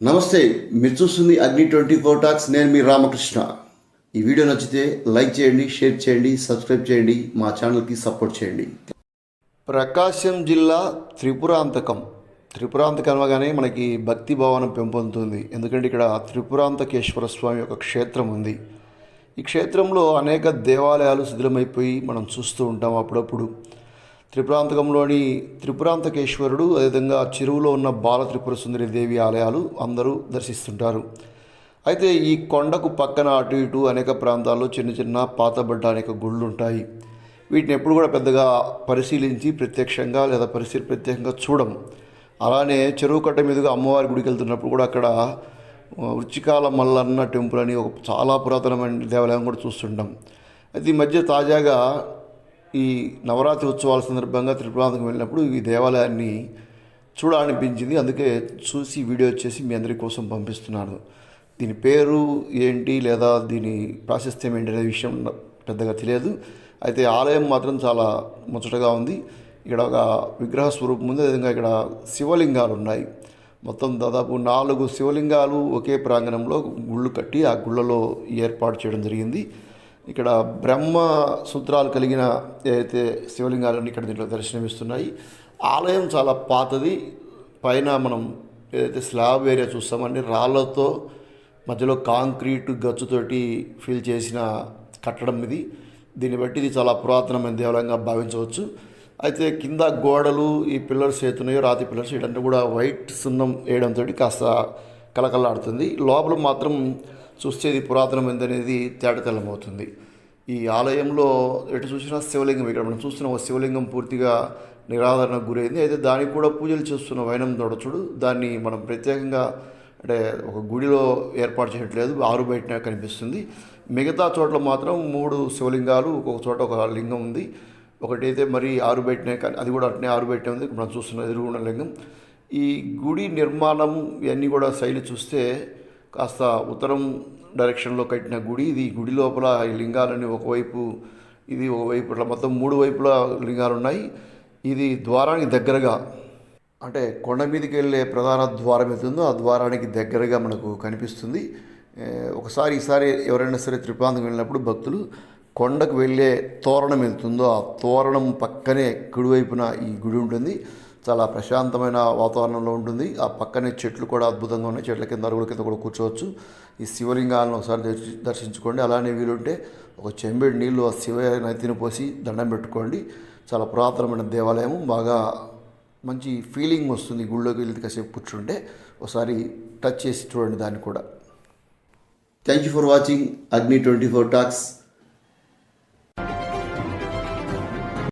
నమస్తే మీరు చూస్తుంది అగ్ని ట్వంటీ ఫోర్ టాక్స్ నేను మీ రామకృష్ణ. ఈ వీడియో నచ్చితే లైక్ చేయండి షేర్ చేయండి సబ్స్క్రైబ్ చేయండి మా ఛానల్కి సపోర్ట్ చేయండి. ప్రకాశం జిల్లా త్రిపురాంతకం త్రిపురాంతకం అనగానే మనకి భక్తి భావన పెంపొందుతుంది. ఎందుకంటే ఇక్కడ త్రిపురాంతకేశ్వర స్వామి యొక్క క్షేత్రం ఉంది. ఈ క్షేత్రంలో అనేక దేవాలయాలు శిథిలమైపోయి మనం చూస్తూ ఉంటాం అప్పుడప్పుడు. త్రిపురాంతకంలోని త్రిపురాంతకేశ్వరుడు అదేవిధంగా చెరువులో ఉన్న బాల త్రిపుర సుందరి దేవి ఆలయాలు అందరూ దర్శిస్తుంటారు. అయితే ఈ కొండకు పక్కన అటు ఇటు అనేక ప్రాంతాల్లో చిన్న చిన్న పాతబడ్డ అనేక గుళ్ళు ఉంటాయి వీటిని ఎప్పుడు కూడా పెద్దగా పరిశీలించి ప్రత్యక్షంగా లేదా పరిశీలి ప్రత్యేకంగా చూడము. అలానే చెరువు కట్ట మీదుగా అమ్మవారి గుడికి వెళ్తున్నప్పుడు కూడా అక్కడ ఉచ్చికాల వృచ్చికాల మల్లన్న టెంపుల్ అని ఒక చాలా పురాతనమైన దేవాలయం కూడా చూస్తుంటాం. అయితే ఈ మధ్య తాజాగా ఈ నవరాత్రి ఉత్సవాల సందర్భంగా త్రిపురాంతకు వెళ్ళినప్పుడు ఈ దేవాలయాన్ని చూడాలనిపించింది. అందుకే చూసి వీడియో చేసి మీ అందరి కోసం పంపిస్తున్నాను. దీని పేరు ఏంటి లేదా దీని ప్రాశస్త్యం ఏంటి అనే విషయం పెద్దగా తెలియదు. అయితే ఆలయం మాత్రం చాలా ముచ్చటగా ఉంది. ఇక్కడ ఒక విగ్రహ స్వరూపం ఉంది. అదేవిధంగా ఇక్కడ శివలింగాలు ఉన్నాయి. మొత్తం దాదాపు నాలుగు శివలింగాలు ఒకే ప్రాంగణంలో గుళ్ళు కట్టి ఆ గుళ్ళలో ఏర్పాటు చేయడం జరిగింది. ఇక్కడ బ్రహ్మ సూత్రాలు కలిగిన ఏదైతే శివలింగాలు ఇక్కడ దీంట్లో దర్శనమిస్తున్నాయి ఆలయం చాలా పాతది. పైన మనం ఏదైతే స్లాబ్ ఏరియా చూస్తామండి రాళ్ళతో మధ్యలో కాంక్రీట్ గచ్చుతోటి ఫిల్ చేసిన కట్టడం ఇది. దీన్ని బట్టి ఇది చాలా పురాతనమైన దేవాలయంగా భావించవచ్చు. అయితే కింద గోడలు ఈ పిల్లర్స్ ఏతున్నాయో రాతి పిల్లర్స్ ఇదంతా కూడా వైట్ సున్నం వేయడంతో కాస్త కలకలాడుతుంది లోపల మాత్రం చూస్తే ఇది పురాతనమైనది తేటతెల్లమవుతుంది ఈ ఆలయంలో ఎటు చూసినా శివలింగం ఇక్కడ మనం చూస్తున్న ఒక శివలింగం పూర్తిగా నిరాదరణకు గురైంది. అయితే దానికి కూడా పూజలు చేస్తున్న వైనం దొడచుడు దాన్ని మనం ప్రత్యేకంగా అంటే ఒక గుడిలో ఏర్పాటు చేయట్లేదు ఆరు బయటనే కనిపిస్తుంది. మిగతా చోట్ల మాత్రం మూడు శివలింగాలు ఒక్కొక్క చోట ఒక లింగం ఉంది. ఒకటైతే మరి ఆరు బయటనే కానీ అది కూడా అట్నే ఆరు బయటనే ఉంది. మనం చూస్తున్న ఎదురుగుండ లింగం. ఈ గుడి నిర్మాణం ఇవన్నీ కూడా శైలి చూస్తే కాస్త ఉత్తరం డైరెక్షన్లో కట్టిన గుడి ఇది గుడి లోపల ఈ లింగాలని ఒకవైపు ఇది ఒకవైపు ఇట్లా మొత్తం మూడు వైపులా లింగాలు ఉన్నాయి. ఇది ద్వారానికి దగ్గరగా అంటే కొండ మీదకి వెళ్ళే ప్రధాన ద్వారం ఏతుందో ఆ ద్వారానికి దగ్గరగా మనకు కనిపిస్తుంది. ఒకసారి ఈసారి ఎవరైనా సరే త్రిపురాంతకు వెళ్ళినప్పుడు భక్తులు కొండకు వెళ్ళే తోరణం వెళ్తుందో ఆ తోరణం పక్కనే కుడివైపున ఈ గుడి ఉంటుంది. చాలా ప్రశాంతమైన వాతావరణంలో ఉంటుంది. ఆ పక్కనే చెట్లు కూడా అద్భుతంగా ఉన్నాయి. చెట్ల కింద అరుగుల కింద కూడా కూర్చోవచ్చు. ఈ శివలింగాలను ఒకసారి దర్శించుకోండి. అలానే వీలుంటే ఒక చెంబేడు నీళ్ళు ఆ శివ నదిని పోసి దండం పెట్టుకోండి. చాలా పురాతనమైన దేవాలయం బాగా మంచి ఫీలింగ్ వస్తుంది గుళ్ళోకి వెళ్ళి కాసేపు కూర్చుంటే. ఒకసారి టచ్ చేసి చూడండి దాన్ని కూడా. Thank you for watching Agni twenty four talks